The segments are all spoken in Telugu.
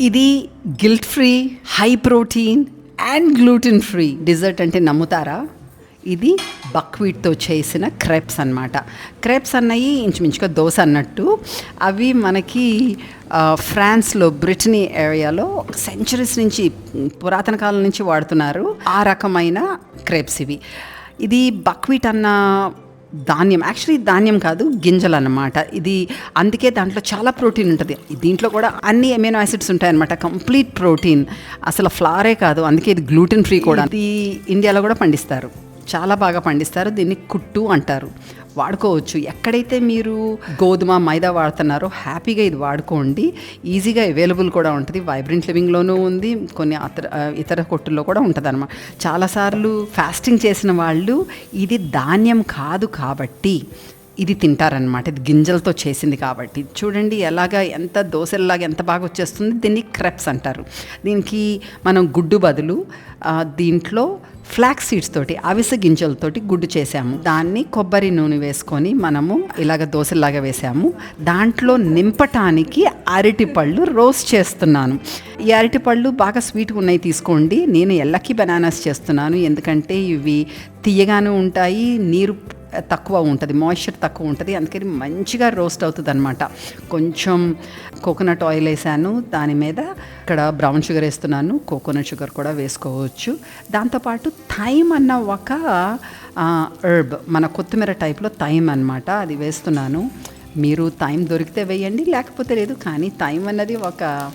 ఇది guilt free high protein and gluten free dessert అంటే నమ్ముతారా? ఇది బక్వీట్తో చేసిన క్రెప్స్ అన్నమాట. క్రెప్స్ అన్నవి ఇంచుమించుగా దోశ అన్నట్టు. అవి మనకి ఫ్రాన్స్లో బ్రిటనీ ఏరియాలో సెంచరీస్ నుంచి పురాతన కాలం నుంచి వాడుతున్నారు. ఆ రకమైన క్రేప్స్ ఇవి. ఇది బక్వీట్ అన్న ధాన్యం యాక్చువల్లీ ధాన్యం కాదు గింజలు అనమాట ఇది అందుకే దాంట్లో చాలా ప్రోటీన్ ఉంటుంది. దీంట్లో కూడా అన్ని ఎమినో యాసిడ్స్ ఉంటాయన్నమాట. Complete protein. అసలు ఫ్లారే కాదు అందుకే ఇది గ్లూటెన్ ఫ్రీ కూడా. ఇది ఇండియాలో కూడా పండిస్తారు. చాలా బాగా పండిస్తారు. దీన్ని కుట్టు అంటారు. వాడుకోవచ్చు. ఎక్కడైతే మీరు గోధుమ మైదా వాడుతున్నారో హ్యాపీగా ఇది వాడుకోండి. ఈజీగా అవైలబుల్ కూడా ఉంటుంది. వైబ్రెంట్ లివింగ్లోనూ ఉంది. కొన్ని అతర ఇతర కొట్టుల్లో కూడా ఉంటుంది అనమాట చాలాసార్లు ఫాస్టింగ్ చేసిన వాళ్ళు ఇది ధాన్యం కాదు కాబట్టి ఇది తింటారనమాట ఇది గింజలతో చేసింది కాబట్టి. చూడండి ఎలాగా ఎంత దోశల్లాగా ఎంత బాగా వచ్చేస్తుంది. దీన్ని క్రెప్స్ అంటారు. దీనికి మనం గుడ్డు బదులు దీంట్లో ఫ్లాక్స్ సీడ్స్ తోటి అవిసె గింజలతోటి గుడ్డు చేసాము దాన్ని కొబ్బరి నూనె వేసుకొని మనము ఇలాగ దోశలాగా వేసాము దాంట్లో నింపటానికి అరటిపళ్ళు రోస్ట్ చేస్తున్నాను. ఈ అరటిపళ్ళు బాగా స్వీట్గా ఉన్నాయి తీసుకోండి. నేను ఎల్లకి బనానాస్ చేస్తున్నాను. ఎందుకంటే ఇవి తీయగానే ఉంటాయి నీరు తక్కువ ఉంటుంది మాయిశ్చర్ తక్కువ ఉంటుంది అందుకని మంచిగా రోస్ట్ అవుతుంది అనమాట కొంచెం కోకోనట్ ఆయిల్ వేసాను దాని మీద ఇక్కడ బ్రౌన్ షుగర్ వేస్తున్నాను కోకోనట్ షుగర్ కూడా వేసుకోవచ్చు. దాంతోపాటు థైమ్ అన్న ఒక హెర్బ్ మన కొత్తిమీర టైప్లో థైమ్ అన్నమాట అది వేస్తున్నాను. మీరు టైం దొరికితే వేయండి లేకపోతే లేదు కానీ టైం అన్నది ఒక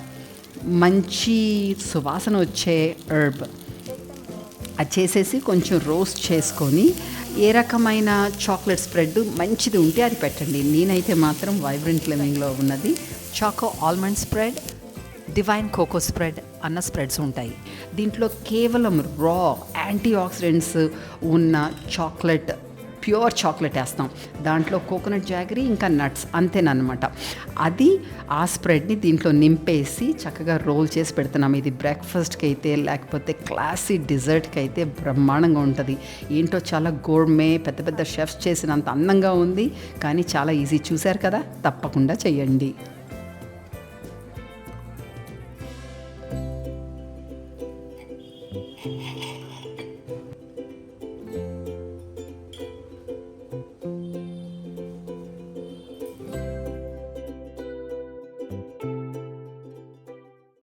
మంచి సువాసన వచ్చే హెర్బ్ అది చేసేసి కొంచెం రోస్ట్ చేసుకొని ఏ రకమైన చాక్లెట్ స్ప్రెడ్ మంచిది ఉంటే అది పెట్టండి. నేనైతే మాత్రం వైబ్రెంట్ లివింగ్లో ఉన్నది. Choco almond spread Divine cocoa spread అన్న స్ప్రెడ్స్ ఉంటాయి. దీంట్లో కేవలం రా యాంటీ ఆక్సిడెంట్స్ ఉన్న చాక్లెట్ ప్యూర్ చాక్లెట్ వేస్తాం. దాంట్లో కోకోనట్ జాగరీ ఇంకా నట్స్ అంతేనమాట అది ఆ స్ప్రెడ్ని దీంట్లో నింపేసి చక్కగా రోల్ చేసి పెడుతున్నాం. ఇది బ్రేక్ఫాస్ట్కి అయితే లేకపోతే క్లాసీ డిజర్ట్కి అయితే బ్రహ్మాండంగా ఉంటుంది. ఏంటో చాలా గోర్మే పెద్ద పెద్ద షెఫ్స్ చేసినంత అందంగా ఉంది కానీ చాలా ఈజీ. చూశారు కదా? తప్పకుండా చేయండి